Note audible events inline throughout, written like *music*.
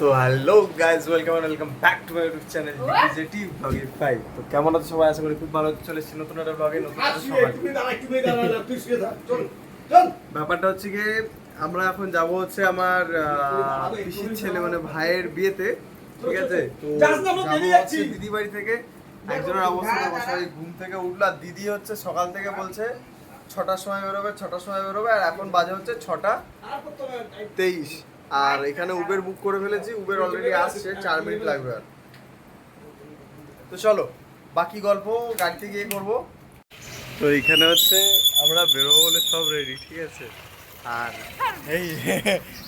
So hello guys welcome and welcome back to my YouTube channel DJT ব্লগে five তো কেমন আছো সবাই? আশা করি খুব ভালো আছো। চলে এসেছি নতুন একটা ব্লগে নতুন একটা সময়। ব্যাপারটা হচ্ছে কি আমরা এখন যাব হচ্ছে আমার পিসির ছেলে মানে ভাইয়ের বিয়েতে ঠিক আছে? তো দিদি বাড়ি থেকে। একজনের অবস্থা অবস্থা ঘুম থেকে উঠল আর দিদি হচ্ছে সকাল থেকে বলছে ছটার সময় বেরোবে ছটার সময় বেরোবে আর এখন বাজে হচ্ছে ছটা তেইশ। আর এখানে উবের বুক করে ফেলেছি উবের অলরেডি আসছে, চার মিনিট লাগবে আর। তো চলো, বাকি গল্প গাড়িতে গিয়ে করব। তো এইখানে হচ্ছে আমরা বেরোবো বলে সব রেডি ঠিক আছে? আর এই,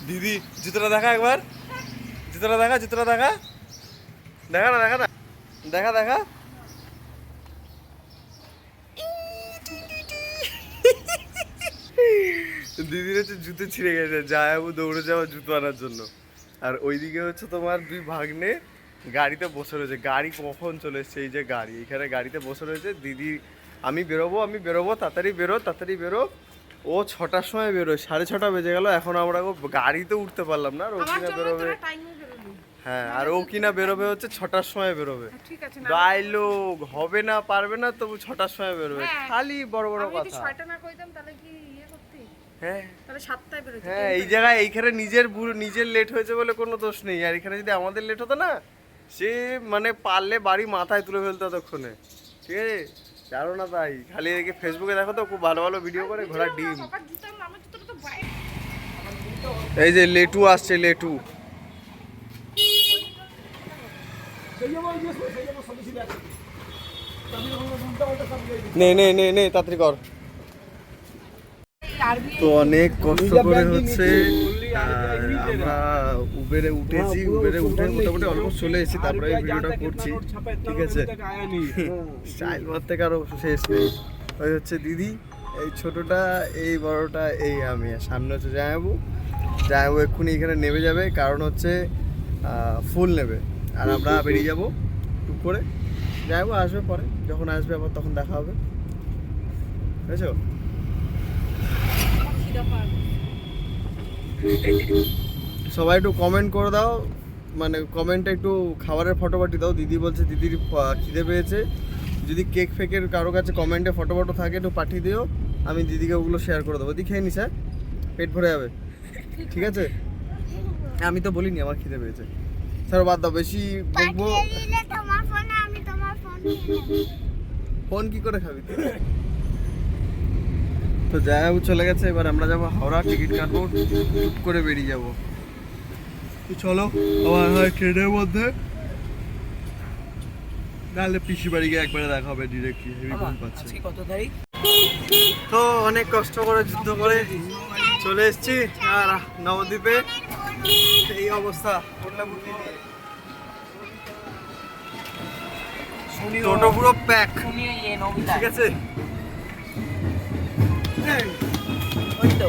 দিদি, জুতোটা দেখা একবার? জুতোটা দেখা জুতোটা দেখা? দেখা না দেখা না? দেখা দেখা? দিদির হচ্ছে জুতো ছিঁড়ে গেছে যাব দৌড়ে যাওয়া জুতো আনার জন্য। আর ওইদিকে হচ্ছে তোমার দুই ভাগ্নে গাড়িতে বসে রয়েছে। গাড়ি কখন চলে এসছে? এই যে গাড়ি এখানে গাড়িতে বসে রয়েছে। দিদি আমি বেরোবো আমি বেরোবো তাড়াতাড়ি বেরো তাড়াতাড়ি বেরো। ও ছটার সময় বেরোয় সাড়ে ছটা বেজে গেল এখন আমরা গাড়িতে উঠতে পারলাম না। আর ও কিনা বেরোবে হ্যাঁ আর ও কিনা বেরোবে হচ্ছে ছটার সময় বেরোবে। ঠিক আছে হবে না পারবে না তবু ছটার সময় বেরোবে। হ্যাঁ। খালি বড় বড় কথা। ছয়টা না কইতাম তাহলে কি হ্যাঁ। তাহলে সাতটায় হ্যাঁ এই জায়গায় এইখানে নিজের নিজের লেট হয়েছে বলে কোনো দোষ নেই। আর এখানে যদি আমাদের লেট হতো না সে মানে পারলে বাড়ি মাথায় তুলে ফেলতো ততক্ষণে ঠিক আছে? জানো না তাই। খালি এদিকে ফেসবুকে দেখো তো খুব ভালো ভালো ভিডিও করে ঘোড়ার ডিম। এই যে লেটু আসছে লেটু। নে নে নে নে তাড়াতাড়ি কর। তো অনেক কষ্ট করে হচ্ছে আমরা উবেরে উঠেছি উবেরে উঠে মোটামুটি অলমোস্ট চলে এসেছি তারপরে এই ভিডিওটা করছি ঠিক আছে? স্টাইল মার থেকে কারও শেষ নেই। ওই হচ্ছে দিদি এই ছোটটা এই বড়টা এই আমি। আর সামনে হচ্ছে জায়াবু জায়াবু এক্ষুনি এখানে নেমে যাবে কারণ হচ্ছে ফুল নেবে। আর আমরা *laughs* বেরিয়ে যাব টুক করে। জায়াবু আসবে পরে যখন আসবে আবার তখন দেখা হবে। বুঝেছ? সবাই একটু কমেন্ট করে দাও। মানে কমেন্টে একটু খাবারের ফটো পাঠিয়ে দাও। দিদি বলছে দিদির খিদে পেয়েছে। যদি কেক ফেকের কারও কাছে কমেন্টে ফটো ফটো থাকে একটু পাঠিয়ে দিও। আমি দিদিকে ওগুলো শেয়ার করে দেবো। দি খেয়ে নিস হ্যাঁ? পেট ভরে যাবে। ঠিক আছে? আমি তো বলিনি আমার খিদে পেয়েছে। স্যার বাদ দাও। বেশি বকবো। পাঠিয়ে দিলে তোমার ফোনে আমি তোমার ফোন নিয়ে ফোন কি করে খাবি তুই? তো জায়াবু চলে গেছে। এবার আমরা যাব হাওড়া টিকিট কাটবো টুক করে বেরিয়ে যাব। তো চলো আবার হয় ট্রেনের মধ্যে। নাহলে পিসি বাড়ি গিয়ে একবারে দেখা হবে ডিরেক্টলি হেভি ঘুম পাচ্ছে। কত তারিখ? তো অনেক কষ্ট করে যুদ্ধ করে চলে এসেছি। আর নবদ্বীপে এই অবস্থা টোটো পুরো প্যাক ঠিক আছে? ওই তো।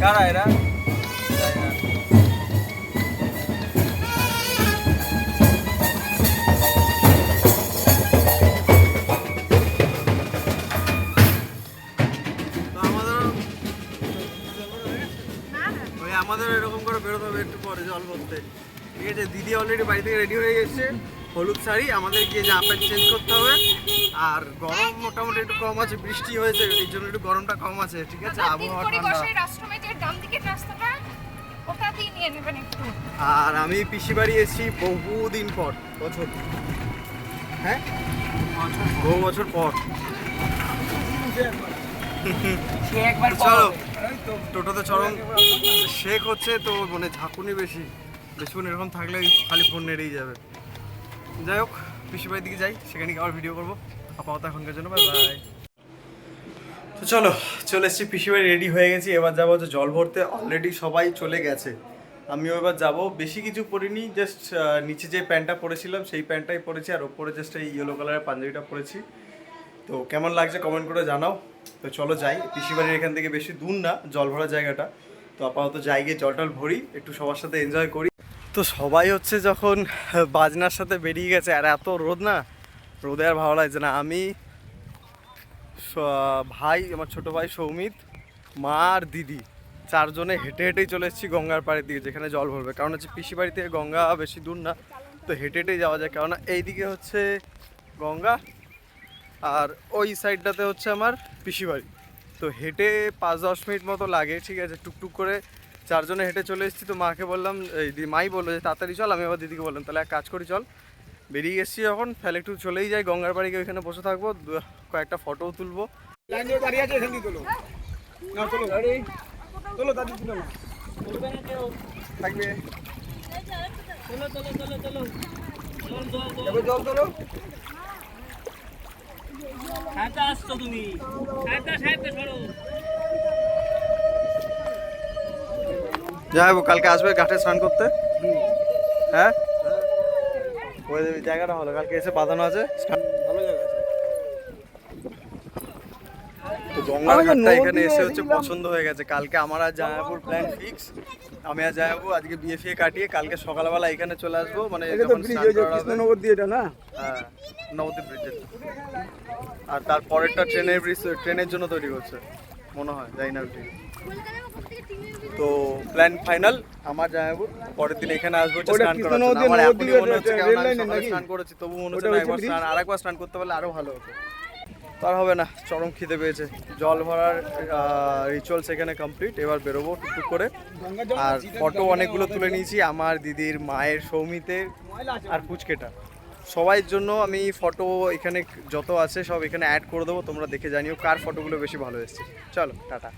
কারা এরা? আমাদের এরকম করে বেরোতে হবে একটু পরে জল ভরতে ঠিক আছে, দিদি অলরেডি বাড়ি থেকে রেডি হয়ে গেছে। হলুদ শাড়ি আমাদের গিয়ে জামা প্যান্ট চেঞ্জ করতে হবে। আর গরম মোটামুটি একটু কম আছে বৃষ্টি হয়েছে এই জন্য একটু গরমটা কম আছে ঠিক আছে? আবহাওয়া ঠান্ডা। আর আমি পিসি বাড়ি এসেছি বহুদিন পর বছর। হ্যাঁ? বহু বছর পর। সে চলো টোটোতে চরম শেখ হচ্ছে তো মানে ঝাঁকুনি বেশি। বেশিক্ষণ এরকম থাকলে খালি ফোন নেড়েই যাবে। যাই হোক, পিসি বাড়ির দিকে যাই, সেখানে আবার ভিডিও করব। আপাতত এখনকার জন্য বাই বাই তো চলো, চলে এসেছি, পিসি বাড়ি রেডি হয়ে গেছি, এবার যাব হচ্ছে জল ভরতে। অলরেডি সবাই চলে গেছে। আমিও এবার যাব। বেশি কিছু পরিনি জাস্ট নিচে যে প্যান্টটা পরেছিলাম, সেই প্যান্টটাই পরেছি, আর ওপরে জাস্ট এই ইয়েলো কালারের পাঞ্জাবিটা পরেছি। তো কেমন লাগছে কমেন্ট করে জানাও। তো চলো যাই, পিসি বাড়ির এখান থেকে বেশি দূর না, জল ভরা জায়গাটা। তো আপাতত যাই গিয়ে জল টল ভরি, একটু সবার সাথে এনজয় করি। তো সবাই হচ্ছে যখন বাজনার সাথে বেরিয়ে গেছে, আর এত রোদ না, রোদে আর ভালো লাগছে না। আমি ভাই, আমার ছোট ভাই সৌমিত, মা আর দিদি, চারজনে হেঁটে হেঁটেই চলে এসেছি গঙ্গার পাড়ের দিকে, যেখানে জল ভরবে। কারণ হচ্ছে পিসি বাড়ি থেকে গঙ্গা বেশি দূর না, তো হেঁটে হেঁটেই যাওয়া যায়। কেননা এইদিকে হচ্ছে গঙ্গা, আর ওই সাইডটাতে হচ্ছে আমার পিসি বাড়ি। তো হেঁটে পাঁচ দশ মিনিট মতো লাগে, ঠিক আছে, টুকটুক করে চারজনে হেঁটে চলে এসেছি তো মাকে বললাম এই দি মাই বলল যে তাড়াতাড়ি চল আমি আবার দিদিকে বললাম তাহলে এক কাজ করি চল। বেরিয়ে এসেছি যখন তাহলে একটু চলেই যাই গঙ্গার বাড়ি গিয়ে ওইখানে বসে থাকব কয়েকটা ফটোও তুলবো। লাইন যাই হোক কালকে আসবে ঘাটে স্নান করতে। হ্যাঁ? ওই জায়গাটা ভালো কালকে এসে বাঁধানো আছে ভালো জায়গা আছে। তো গঙ্গার ঘাটটা এখানে এসে হচ্ছে পছন্দ হয়ে গেছে। কালকে আমার আর জামাইপুর প্ল্যান ফিক্স আমি আর জামাইপুর আজকে বিয়ে ফিয়ে কাটিয়ে কালকে সকালবেলা এখানে চলে আসব মানে যখন। কৃষ্ণনগর দিয়ে এটা না? হ্যাঁ নবদ্বীপ ব্রিজের আর তারপরেরটা ট্রেনের ব্রিজ ট্রেনের জন্য তৈরি করছে মনে হয় যাই না তো প্ল্যান ফাইনাল আমার জামাইপুর পরের দিন এখানে আসব স্নান করার মনে? স্নান করেছি তবু মনে হচ্ছে ওটা না হচ্ছে একবার? স্নান আরেকবার স্নান করতে পারলে আরও ভালো হতো। তার হবে না চরম খিদে পেয়েছে। জল ভরার রিচুয়ালস এখানে কমপ্লিট এবার বেরোবো টুকটুক করে। আর ফটো অনেকগুলো তুলে নিয়েছি আমার দিদির মায়ের সৌমিতে আর পুচকেটা সবাইয়ের জন্য আমি ফটো এখানে যত আছে সব এখানে অ্যাড করে দেবো, তোমরা দেখে জানিও কার ফটোগুলো বেশি ভালো এসেছে। চলো, টাটা।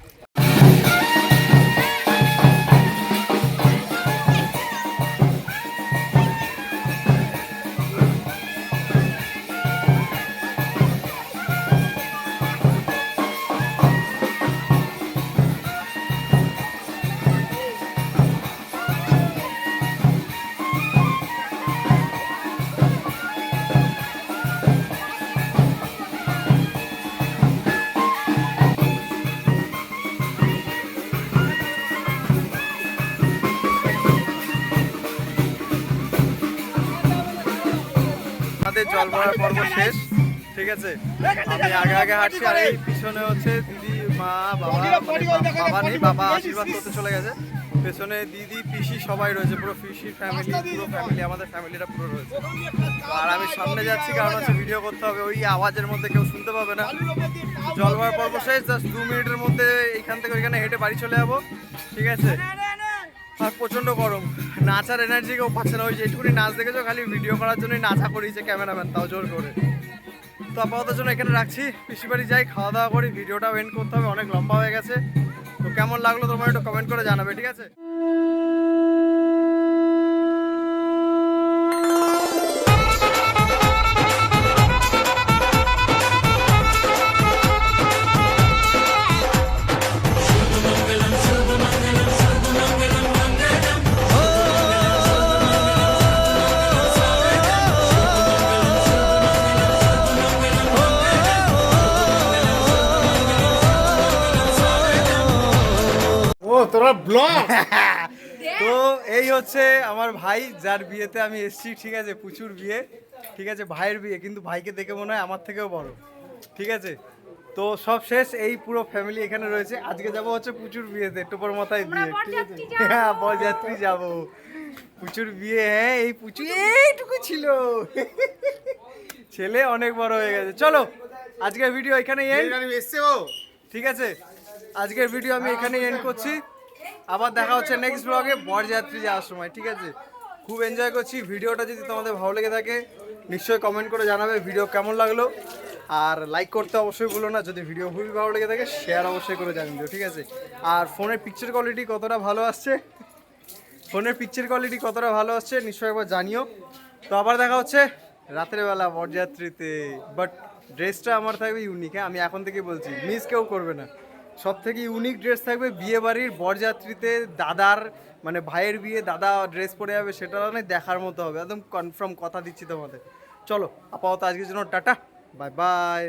জল ভরার পর্ব শেষ। ঠিক আছে? আমি আগে আগে হাঁটছি আর এই পিছনে হচ্ছে দিদি মা বাবা বাবা নেই বাবা আশীর্বাদ করতে চলে গেছে। পেছনে দিদি পিসি সবাই রয়েছে পুরো পিসির ফ্যামিলি পুরো ফ্যামিলি আমাদের ফ্যামিলিটা পুরো রয়েছে। আর আমি সামনে যাচ্ছি কারণ হচ্ছে ভিডিও করতে হবে ওই আওয়াজের মধ্যে কেউ শুনতে পাবে না। জল ভরার পর্ব শেষ জাস্ট দু মিনিটের মধ্যে এইখান থেকে ওইখানে হেঁটে বাড়ি চলে যাব। ঠিক আছে? আর প্রচণ্ড গরম। নাচার এনার্জি কেউ পাচ্ছে না। ওই যেটুকুনি নাচ দেখেছ, খালি ভিডিও করার জন্যই নাচা করিয়েছে ক্যামেরাম্যান তাও জোর করে। তো আপাতত জন্য এখানে রাখছি। পিসি বাড়ি যাই, খাওয়া দাওয়া করি ভিডিওটাও এন্ড করতে হবে, অনেক লম্বা হয়ে গেছে। তো কেমন লাগল তোমার একটু কমেন্ট করে জানাবে, ঠিক আছে? তোরা ব্লগ তো এই হচ্ছে আমার ভাই যার বিয়েতে আমি এসেছি ঠিক আছে প্রচুর বিয়ে ঠিক আছে ভাইয়ের বিয়ে কিন্তু ভাইকে দেখে মনে হয় আমার থেকেও বড় ঠিক আছে? তো সব শেষ এই পুরো ফ্যামিলি এখানে রয়েছে। আজকে যাব হচ্ছে প্রচুর বিয়েতে টোপর মাথায় বিয়ে ঠিক আছে। হ্যাঁ বরযাত্রী যাব। প্রচুর বিয়ে হ্যাঁ এই প্রচুর এইটুকু ছিল। ছেলে অনেক বড় হয়ে গেছে। চলো আজকের ভিডিও এখানে এন্ড এসছে ও। ঠিক আছে? আজকের ভিডিও আমি এখানেই এন্ড করছি। আবার দেখা হচ্ছে নেক্সট ব্লগে বরযাত্রী যাওয়ার সময়, ঠিক আছে? খুব এনজয় করছি। ভিডিওটা যদি তোমাদের ভালো লেগে থাকে, নিশ্চয়ই কমেন্ট করে জানাবে ভিডিও কেমন লাগল। আর লাইক করতে অবশ্যই ভুলো না, যদি ভিডিও খুবই ভালো লেগে থাকে শেয়ার অবশ্যই করে জানিয়ে দিও, ঠিক আছে? আর ফোনের পিকচার কোয়ালিটি কতটা ভালো আসছে? ফোনের পিকচার কোয়ালিটি কতটা ভালো আসছে, নিশ্চয়ই একবার জানিও। তো আবার দেখা হচ্ছে রাতের বেলা বরযাত্রীতে। বাট ড্রেসটা আমার থাকবে ইউনিক হ্যাঁ? আমি এখন থেকে বলছি মিস কেউ করবে না। সব থেকে ইউনিক ড্রেস থাকবে বিয়ে বাড়ির বরযাত্রীতে দাদার মানে ভাইয়ের বিয়ে, দাদা ড্রেস পরে যাবে, সেটা অনেক দেখার মতো হবে। একদম কনফার্ম কথা দিচ্ছি তোমাদের। চলো, আপাতত আজকের জন্য টাটা বাই বাই